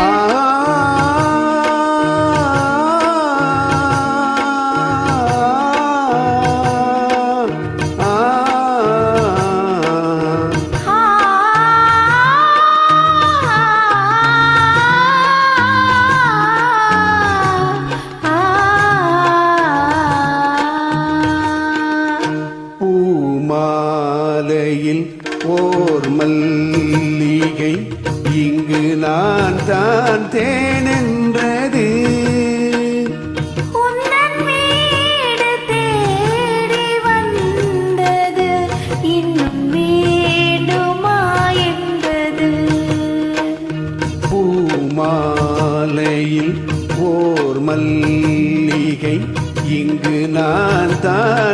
Ah. ஓர் மல்லிகை இங்கு நான் தான் தேனென்றது பூமாலையில் ஓர் மல்லிகை இங்கு நான் தான்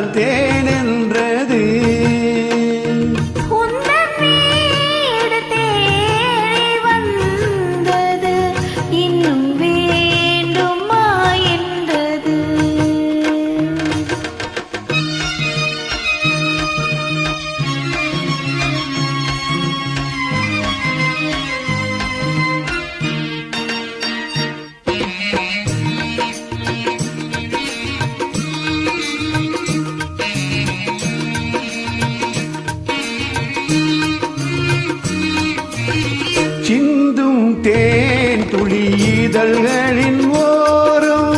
சிந்தும் தேன் துளி இதழ்களின் ஓரம்.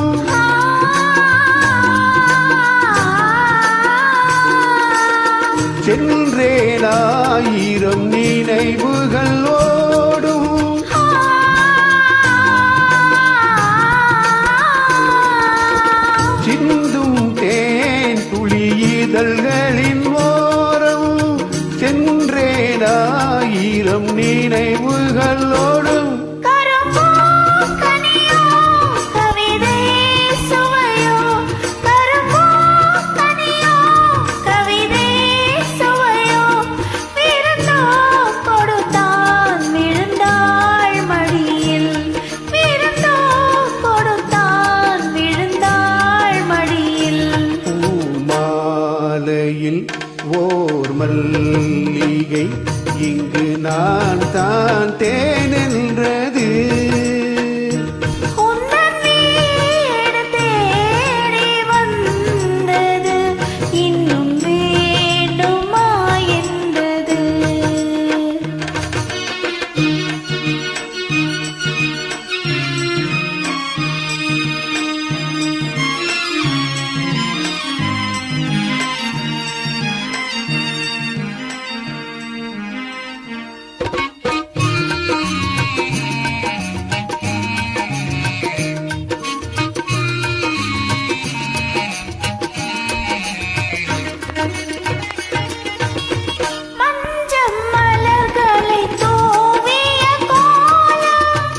சென்றேனாயிரம் நினைவுகள் ஓடும். சிந்தும் தேன் துளி இதழ்களின் ஓரம். சென்றேனாயிரம் நினைவு மடியில் ஓர் மல்லிகை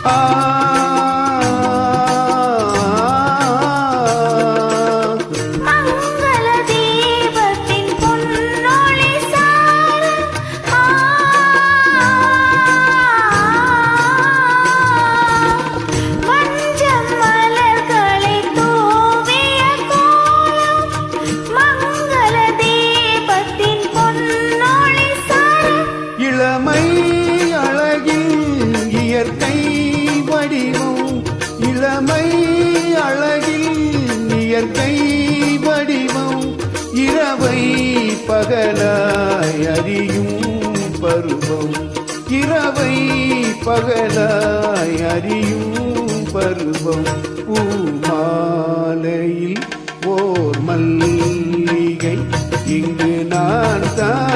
ah. இரவை பகலாய் அறியும் பருவம். இரவை பகலாய் அறியும் பருவம். பூமாலையில் ஓர் மல்லிகை இங்கு நான் தான்